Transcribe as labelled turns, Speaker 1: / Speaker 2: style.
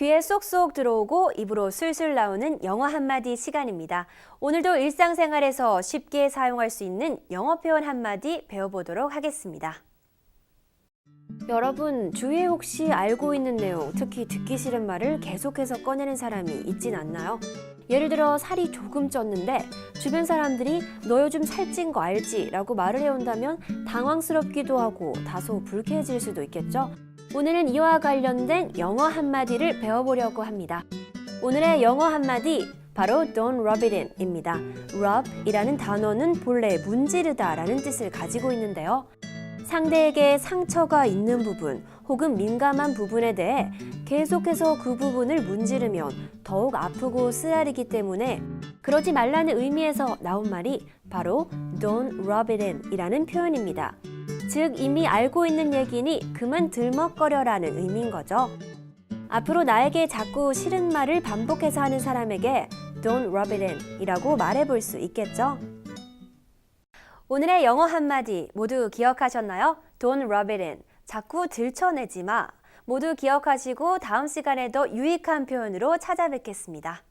Speaker 1: 귀에 쏙쏙 들어오고 입으로 술술 나오는 영어 한마디 시간입니다. 오늘도 일상생활에서 쉽게 사용할 수 있는 영어 표현 한마디 배워보도록 하겠습니다. 여러분, 주위에 혹시 알고 있는 내용, 특히 듣기 싫은 말을 계속해서 꺼내는 사람이 있진 않나요? 예를 들어 살이 조금 쪘는데 주변 사람들이 너 요즘 살찐 거 알지? 라고 말을 해온다면 당황스럽기도 하고 다소 불쾌해질 수도 있겠죠? 오늘은 이와 관련된 영어 한마디를 배워보려고 합니다. 오늘의 영어 한마디 바로 don't rub it in 입니다. rub 이라는 단어는 본래 문지르다 라는 뜻을 가지고 있는데요. 상대에게 상처가 있는 부분 혹은 민감한 부분에 대해 계속해서 그 부분을 문지르면 더욱 아프고 쓰라리기 때문에 그러지 말라는 의미에서 나온 말이 바로 don't rub it in 이라는 표현입니다. 즉 이미 알고 있는 얘기니 그만 들먹거려라는 의미인 거죠. 앞으로 나에게 자꾸 싫은 말을 반복해서 하는 사람에게 don't rub it in 이라고 말해볼 수 있겠죠. 오늘의 영어 한마디 모두 기억하셨나요? Don't rub it in. 자꾸 들춰내지 마. 모두 기억하시고 다음 시간에도 유익한 표현으로 찾아뵙겠습니다.